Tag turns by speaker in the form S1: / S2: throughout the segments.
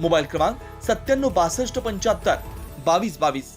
S1: Mobile क्रमांक सत्त्याण्णव बासष्ट पंच्याहत्तर. बावीस बावीस.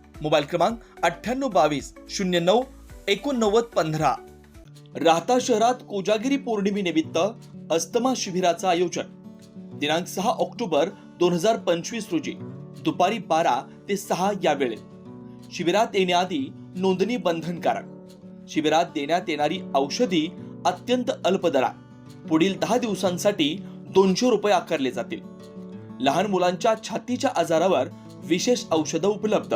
S1: मोबाईल क्रमांक अठ्ठ्याण्णव बावीस शून्य नऊ एकोणनव्वद पंधरा. राहता शहरात कोजागिरी पौर्णिमेनिमित्त अस्तमा शिबिराचं आयोजन. दिनांक सहा ऑक्टोबर दोन हजार पंचवीस रोजी. दुपारी बारा ते सहा या वेळेत शिबिरात येण्याआधी नोंदणी बंधनकारक. शिबिरात देण्यात येणारी औषधी अत्यंत अल्प दरात पुढील दहा दिवसांसाठी दोनशे रुपये आकारले जातील. लहान मुलांच्या छातीच्या आजारावर विशेष औषधं उपलब्ध.